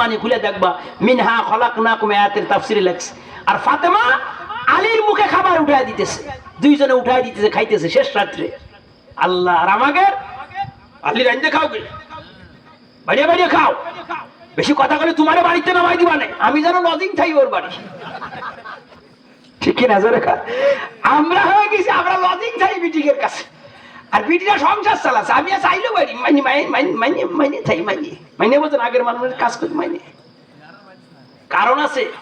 মানে খুলে দেখবা, মিনহা খলাক না কুমে আয়াতের তাফসিরে লেখছে। আর ফাতেমা আলীর মুখে খাবার উঠায় দিতেছে, দুইজনে উঠায় দিতেছে, খাইতেছে শেষ রাত্রে। আল্লাহ আর আমাকে আলী রাইন্দে খাও কে বাড়িয়ে বাড়িয়ে খাও। বেশি কথা বলে তোমার বাড়িতে নামাই দিবা না। আমি যেন লজিং থাই ওর বাড়ি। ঠিক কিনা আমরা হয়ে গেছি, আমরা লজিং থাই বিটিকের কাছে। আর বিটিরা সংসার চালাচ্ছে। আমি চাইলেও বাড়ি মাইনে মাইনে মাইনে থাই মাইনে মাইনে। বলছেন আগের মানুষের কাজ করি মাইনে। কারণ আছে,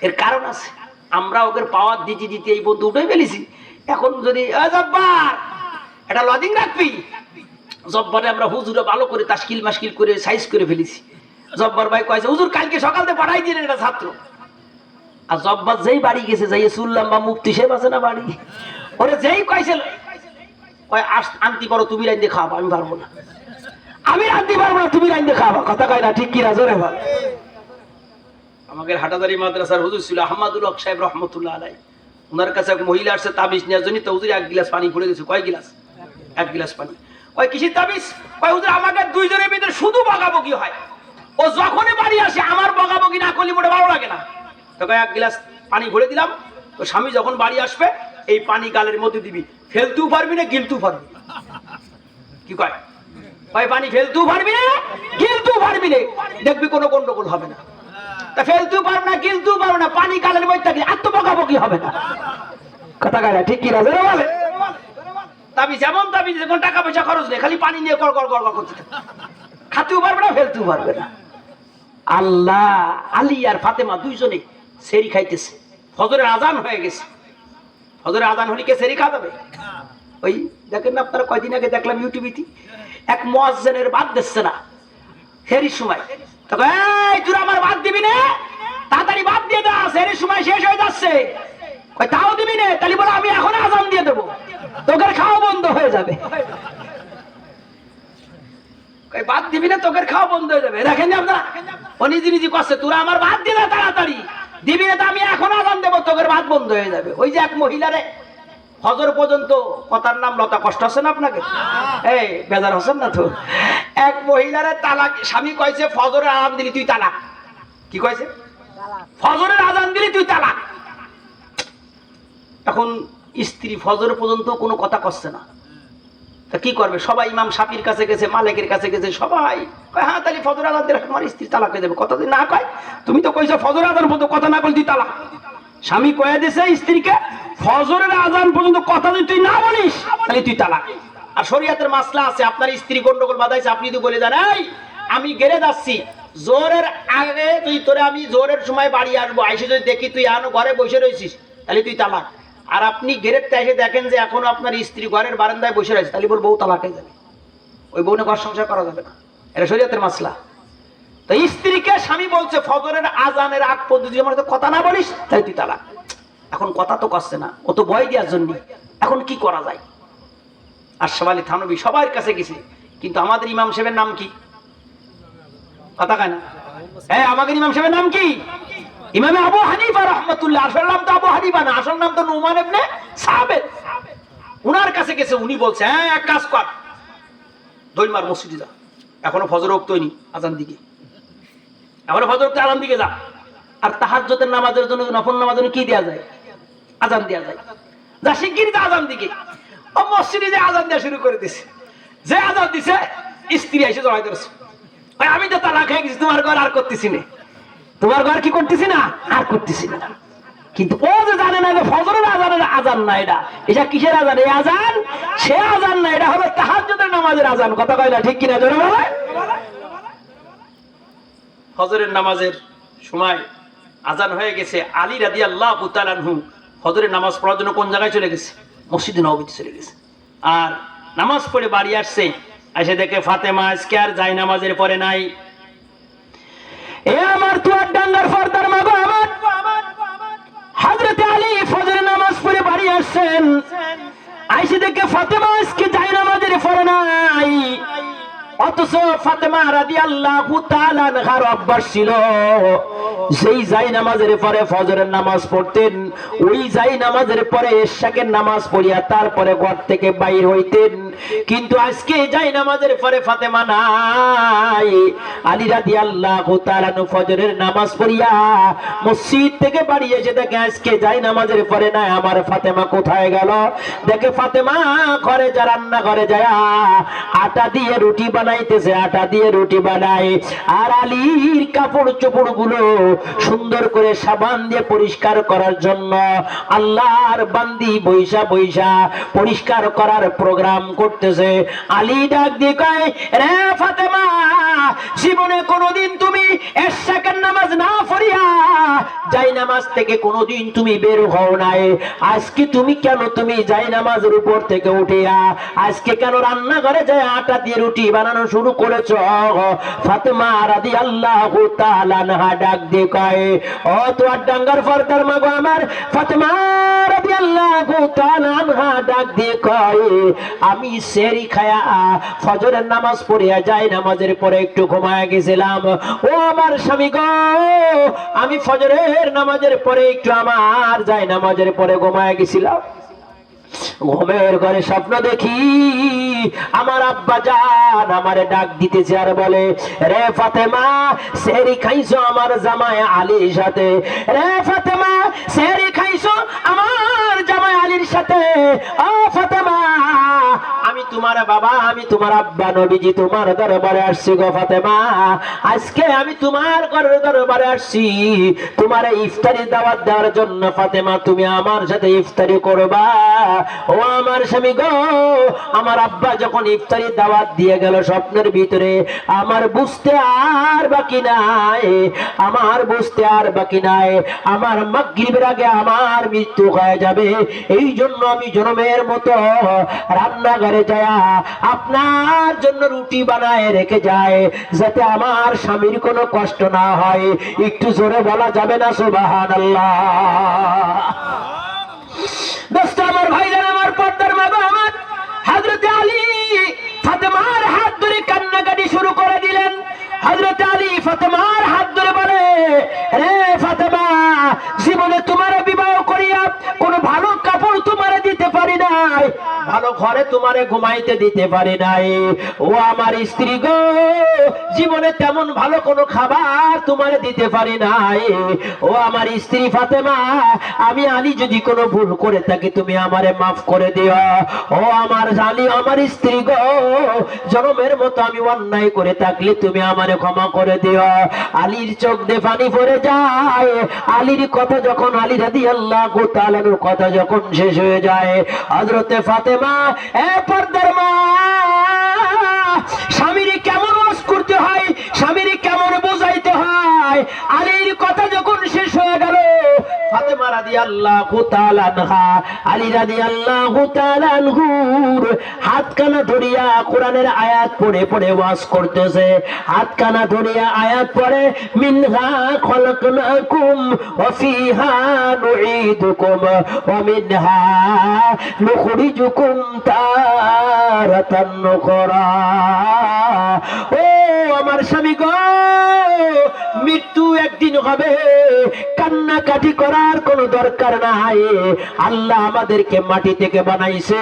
এর কারণ আছে। আমরা ওদের পাওয়ার দিতে দিতে এই বন্ধু উঠে ফেলেছি। এখন যদি, "এ জব্বার, এটা লজিং রাখবি? জব্বারে আমরা হুজুরে ভালো করে তাস্কিল মাস্কিল করে সাইজ করে ফেলেছি। জব্বার ভাই কয়েছে হুজুর, কালকে সকাল সকালতে পাঠাই দিলেন এটা ছাত্র। আর জব্বার যেই বাড়ি গেছে যাই শুনলাম বা মুক্তি সে আছে না বাড়ি? ওরে যেই কয়েছে কয়, আস পারো, তুমি রাইন্দে খাওয়াবো আমি পারব না। আমি রাঁধতে পারব না, তুমি রাইন্দে খাওয়াবো কথা কয় না, ঠিক কি না, জোরে বল। আমাদের হাটাদারি মাদ্রাসার হুজুর ছিল আহমদুল হক সাহেব রহমতুল্লাহ আলাই ওনার কাছে এক মহিলা আসছে তাবিজ নেওয়ার জন্য, তো হুজুর এক গিলাস পানি পড়ে গেছে। কয় গিলাস? এক গিলাস পানি। কয়, কিসির তাবিজ? কয়, হুজুর, আমাকে দুইজনের ভিতরে শুধু বকাবকি হয়। ও যখনই বাড়ি আসে, আমার বকাবকি না করলে মোটে ভালো লাগে না। তো এক গিলাস পানি ভরে দিলাম। তো স্বামী যখন বাড়ি আসবে, এই পানি গালের মধ্যে দিবি। ফেলতেও পারবি না, গিলতেও পারবি। কি কয়? কয় পানি ফেলতেও পারবি না, গিলতেও পারবি না। দেখবি কোনো গন্ডগোল হবে না। তা ফেলতেও পারব না, গিলতেও পারব না, পানি কালের মধ্যে থাকলে আর বকাবকি হবে না। কথা না, ঠিক কি না বলে? তাবি যেমন তাবি যখন টাকা পয়সা খরচ নেই খালি পানি নিয়ে গড় গড় গড় করতে খাতেও পারবে না, ফেলতেও পারবে না। আল্লাহ, আলী আর ফাতেমা দুইজনে সেরি খাইতেছে। ফজরের আজান হয়ে গেছে। ফজরের আজান হলে কে সেরি খাওয়াবে ওই দেখেন না আপনারা কয়দিন আগে দেখলাম ইউটিউবিতে এক মহাজনের বাদ দিচ্ছে না। সেরির সময়। তখন এই আমার বাদ দিবি না? তাড়াতাড়ি বাদ দিয়ে দা সেরির সময় শেষ হয়ে যাচ্ছে। কই তাও দিবি না? তাহলে বলে আমি এখন আজান দিয়ে দেবো। তোকে খাওয়া বন্ধ হয়ে যাবে। কই বাদ দিবি না তোকে খাওয়া বন্ধ হয়ে যাবে। দেখেন আপনারা? ও নিজে নিজে করছে তোরা আমার বাদ দিয়ে দে তাড়াতাড়ি। দিবি না তো আমি এখন আজান দেবো তোকে ভাত বন্ধ হয়ে যাবে। ওই যে এক মহিলারে ফজর পর্যন্ত কথার নাম লতা কষ্ট হচ্ছে না আপনাকে? এই বেজার হচ্ছেন না তো? এক মহিলারে তালাক স্বামী কয়েছে ফজরের আজান দিলি তুই তালাক। কি কয়েছে ফজরের আজান দিলি তুই তালাক। এখন স্ত্রী ফজর পর্যন্ত কোনো কথা করছে না। কি করবে? সবাই ইমাম সাপির কাছে গেছে, মালিকের কাছে গেছে, সবাই কয় হ্যাঁ তাহলে ফজর দিলে তোমার স্ত্রী তালাক হয়ে যাবে। কথা না কয়, তুমি তো কইছো ফজর আদান পর্যন্ত কথা না বলতি তালাক। স্বামী কয়ে দিছে স্ত্রীকে, ফজরের আজান পর্যন্ত কথা যদি তুই না বলিস, তাহলে তুই তালাক। আর শরীয়তের মাসলা আছে, আপনার স্ত্রী গন্ডগোল বাধাইছে, আপনি যদি বলে যান, এই, আমি গেলে যাচ্ছি, জোরের আগে তুই তোরে আমি জোরের সময় বাড়ি আসব, আইসে যদি দেখি তুই আনো ঘরে বসে রয়েছিস তাহলে তুই তালাক। আর আপনি গেরেটটা এসে দেখেন যে এখনও আপনার স্ত্রী ঘরের বারান্দায় বসে রয়েছে, তাহলে বল বউ তালাক যাবে। ওই বউনে ঘর সংসার করা যাবে না। এটা শরীয়তের মাসলা। তো স্ত্রীকে স্বামী বলছে, ফজরের আজানের আগ যদি আমার কথা না বলিস তাই তুই তালাক। এখন কথা তো করছে না, ও তো ভয় দেওয়ার জন্য। এখন কি করা যায়? আশরাফ আলী থানবী সবার কাছে গেছে, কিন্তু আমাদের ইমাম সাহেবের নাম কি? কথা কেন হ্যাঁ আমাদের ইমাম সাহেবের নাম কি? ইমামে আবু হানিফা রহমতুল্লাহ, আসল নাম তো আবু হানিফা না, আসল নাম তো নুমান ইবনে সাবেদ উনার কাছে গেছে, উনি বলছে হ্যাঁ এক কাজ কর। দৈমার মসজিদে যা। এখনও ফজর রক্ত হয়নি, আজান দিকে। এখনও ফজর রক্ত আজান দিকে যা। আর তাহাজ্জতের নামাজের জন্য নফল নামাজের জন্য কি দেওয়া যায়? আজান দেওয়া যায়। যা শিগগির যা আজান দিকে। ও মসজিদে যে আজান দেওয়া শুরু করে দিছে। যে আজান দিছে, স্ত্রী এসে জড়াই ধরেছে। আমি তো তালাক হয়ে গেছি, তোমার ঘর আর করতেছি না। তোমার ঘর কি করতেছি না? আর করতেছি না। কিন্তু ও যে জানে না যে ফজরের আজানের আজান না এটা এটা কিসের আজান? এই আজান, সে আজান না, এটা হলো তাহাজ্জুদের নামাজের আজান। কথা কয় না ঠিক কিনা জোরে বলে? ফজরের নামাজের সময় আজান হয়ে গেছে, আলী রাদি আল্লাহ পুতালানহু ফজরের নামাজ পড়ার জন্য কোন জায়গায় চলে গেছে? মসজিদে নবীতে চলে গেছে। আর নামাজ পড়ে বাড়ি আসছে, এসে দেখে ফাতেমা আজকে আর যাই নামাজের পরে নাই। এ আমার তুয়ার ডাঙ্গার ফর্দার মাগো আমার হযরত আলী ফজর নামাজ পড়ে বাড়ি আসছেন। আইসি দেখে ফাতেমা আজকে যাই নামাজের পরে নাই অথচ ফাতেমা রাদিয়াল্লাহু তাআলা আনহার অভ্যাস ছিল সেই যাই নামাজের পরে ফজরের নামাজ পড়তেন, ওই যাই নামাজের পরে এশাকের নামাজ পড়িয়া তারপরে ঘর থেকে বাইর হইতেন। কিন্তু আজকে যাই নামাজের পরে ফাতেমা নাই, আলী রাদিয়াল্লাহু তাআলা নু ফজরের নামাজ পড়িয়া মসজিদ থেকে বাড়ি এসে দেখে আজকে যাই নামাজের পরে নাই, আমার ফাতেমা কোথায় গেল? দেখে ফাতেমা ঘরে যা রান্না ঘরে যায় আটা দিয়ে রুটি বানাইতেছে, আটা দিয়ে রুটি বানায়। আর আলীর কাপড় চোপড়গুলো সুন্দর করে সাবান দিয়ে পরিষ্কার করার জন্য আল্লাহর বান্দি বৈশা বৈশা পরিষ্কার করার প্রোগ্রাম করতেছে। আলী ডাক দিয়ে কয়, রে ফাতেমা জীবনে কোনোদিন তুমি এশাকের নামাজ না পড়িয়া যাই নামাজ থেকে কোনোদিন তুমি বের হও নাই। আজকে তুমি কেন তুমি যাই নামাজের উপর থেকে উঠিয়া আজকে কেন রান্নাঘরে যায় আটা দিয়ে রুটি বানানো শুরু করেছ? ফাতেমা রাদি আল্লাহ তাআলা ডাক দিয়ে কয়, ও তোমার ডাঙ্গার ফরদার মাগো আমার, ফাতেমা রাদি আল্লাহ তাআলা ডাক দিয়ে কয়, আমি সেরি খায়া ফজরের নামাজ পড়িয়া যাই নামাজের পরে একটু ঘুমায় গেছিলাম। ও আমার স্বামী গো, আমি ফজরের নামাজের পরে একটু আমার যাই নামাজের পরে ঘুমায় গেছিলাম। ঘুমের ঘরে স্বপ্ন দেখি, আমার আব্বা জান আমারে ডাক দিতেছে আর বলে, রে ফাতেমা সেরি খাইছো আমার জামাই আলীর সাথে? রে ফাতেমা সেরি খাইছো আমার জামাই আলীর সাথে? ও ফাতেমা তোমার বাবা, আমি তোমার আব্বা নবীজি তোমার দরবারে আসছি গো ফাতেমা। আজকে আমি তোমার ঘরের দরবারে আসছি। তোমার ইফতারি দাওয়াত দেওয়ার জন্য ফাতেমা, তুমি আমার সাথে ইফতারি করবা। ও আমার স্বামী গো, আমার আব্বা যখন ইফতারি দাওয়াত দিয়ে গেল স্বপ্নের ভিতরে, আমার বুঝতে আর বাকি নাই, আমার বুঝতে আর বাকি নাই, আমার মাগরিবের আগে আমার মৃত্যু হয়ে যাবে। এই জন্য আমি জনমের মতো রান্নাঘরে আপনার জন্য রুটি বানায় রেখে যায়, যাতে আমার স্বামীর কোনো কষ্ট না হয়। একটু জোরে বলা যাবে না সুবাহান দোস্ত আমার ভাইজান আমার পর্দার মাগো আমার হাজরতে আলী ফাতেমার হাত ধরে কান্নাকাটি শুরু করে দিলেন হজরত আলী ফাতেমার হাত ধরে বলে রে ফাতেমা জীবনে তোমার বিবাহ করিয়া কোনো ভালো কাপড় তোমারে দিতে পারি নাই ভালো ঘরে তোমারে ঘুমাইতে দিতে পারি নাই। ও আমার স্ত্রী গো। জীবনে তেমন ভালো কোনো খাবার তোমারে দিতে পারি নাই। ও আমার স্ত্রী ফাতেমা, আমি আলী যদি কোনো ভুল করে থাকি, তুমি আমারে মাফ করে দিও। ও আমার জানি, আমার স্ত্রী গো, জনমের মতো আমি অন্যায় করে থাকলে তুমি আমারে ক্ষমা করে দিও। আলীর চোখ দিয়ে পানি পড়ে যায়। আলীর কথা যখন, আলী রাদি আল্লাহ গোতালানোর কথা যখন শেষ হয়ে যায় হজরতে ফাতেমা, এ পর্দার মা স্বামীর কেমন ওয়াজ করতে হয় স্বামীর কেমন বোঝাইতে হয়। আলীর কথা যখন শেষ হয়ে গেল, ফাতেমা আলী হাতখানা ধরিয়া কোরআনের আয়াত পড়ে পড়ে ওয়াজ করতেছে। হাতখানা ধরিয়া আয়াত পড়ে, মিনহা খলাকনাকুম ওয়া ফিহা নুঈদুকুম ওয়া মিনহা নুখরিজুকুম তারাতান ও আমার স্বামী গো, মৃত্যু একদিন হবে। কান্নাকাটি করার কোনো দরকার নাই। আল্লাহ আমাদেরকে মাটি থেকে বানাইছে।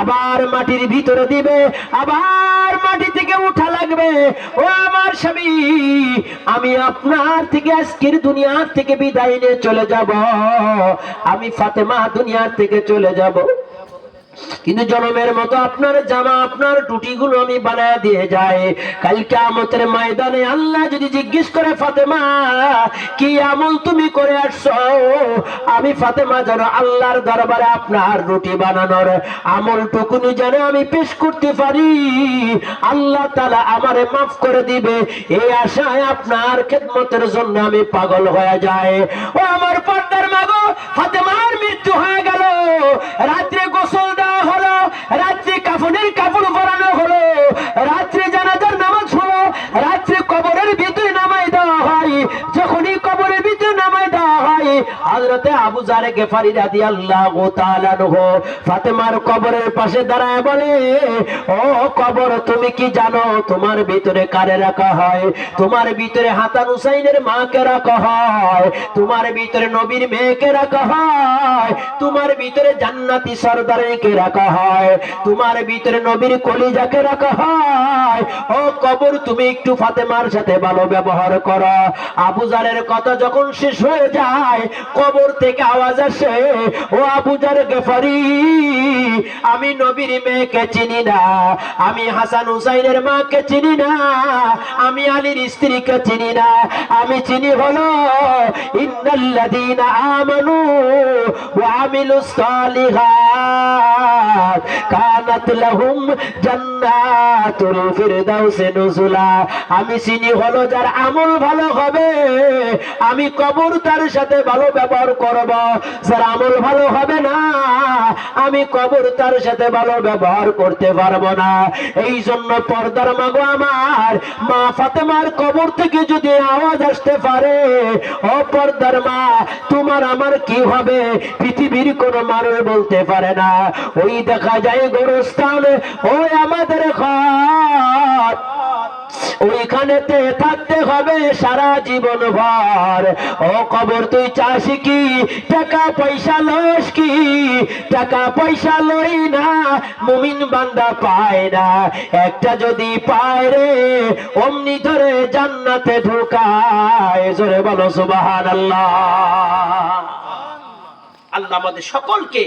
আবার মাটির ভিতরে দিবে, আবার মাটি থেকে উঠা লাগবে। ও আমার স্বামী, আমি আপনার থেকে আজকের দুনিয়ার থেকে বিদায় নিয়ে চলে যাব। আমি ফাতেমা দুনিয়ার থেকে চলে যাব। কিন্তু জনমের মতো আপনার জামা, আপনার টুটিগুলো আমি বানায় দিয়ে যাই। কালকে আমতের ময়দানে আল্লাহ যদি জিজ্ঞেস করে, ফাতেমা, কি আমল তুমি করে আসছো? আমি ফাতেমা যেন আল্লাহর দরবারে আপনার রুটি বানানোর আমল টুকুনি যেন আমি পেশ করতে পারি। আল্লাহ তালা আমারে মাফ করে দিবে। এই আশায় আপনার খেদমতের জন্য আমি পাগল হয়ে যায় ও আমার পর্দার মাগো, ফাতেমার মৃত্যু হয়ে গেল। রাত্রে গোসল দেওয়া হলো রাত্রে কাফনের কাপড় পরানো হলো রাত্রে জানাজার নামাজ হলো রাত্রে কবরের ভিতরে নামাই দেওয়া হয় যখনই কবরের ভিতরে নামাই দেওয়া হয় হযরতে আবু জারে গেফারি তাআলা আনহু ফাতেমার কবরের পাশে দাঁড়ায় বলে, ও কবর তুমি কি জানো? তোমার ভিতরে কারে রাখা হয়? তোমার ভিতরে হাসান হুসাইনের মাকে রাখা হয়? তোমার ভিতরে নবীর মেয়েকে রাখা হয়? তোমার ভিতরে জান্নাতি সর্দারকে রাখা হয়? তোমার ভিতরে নবীর কলিজাকে রাখা হয়? ও কবর তুমি একটু ফাতেমার সাথে ভালো ব্যবহার করো। আবুজারের কথা যখন শেষ হয়ে যায় কবর থেকে আওয়াজ আসে, ও আবুজার গেফারি, আমি নবীর মেয়েকে চিনি না, আমি হাসান হুসাইনের মাকে চিনি না, আমি আলীর স্ত্রীকে চিনি না, আমি চিনি হলো, ইন্নাল্লাযীনা আমানু ওয়া আমিলুস সালিহাত, কানাত লাহুম জান্নাতুল ফিরদাউসে নুজুলা, আমি চিনি হলো যার আমল ভালো হবে, আমি কবর তার সাথে ভালো ব্যবহার করব। যার আমল ভালো হবে না, আমি কবর তার সাথে ভালো ব্যবহার করতে পারব না। এই জন্য পর্দার মাগো আমার, মা ফাতেমার কবর থেকে যদি আওয়াজ আসতে পারে, ও পর্দার মা, তোমার আমার কি হবে? পৃথিবীর কোন মানুষ বলতে পারে না। ওই দেখা যায় গোরস্থান, ওই আমাদের ঘর। ওইখানেতে থাকতে হবে সারা জীবন ভর ও কবর তুই চাস কি? টাকা পয়সা লস কি? টাকা পয়সা লই না, মুমিন বান্দা পায় না। একটা যদি পায় রে, অমনি ধরে জান্নাতে ঢুকায়। জোরে বলো সুবাহান আল্লাহ। আল্লাহ আমাদের সকলকে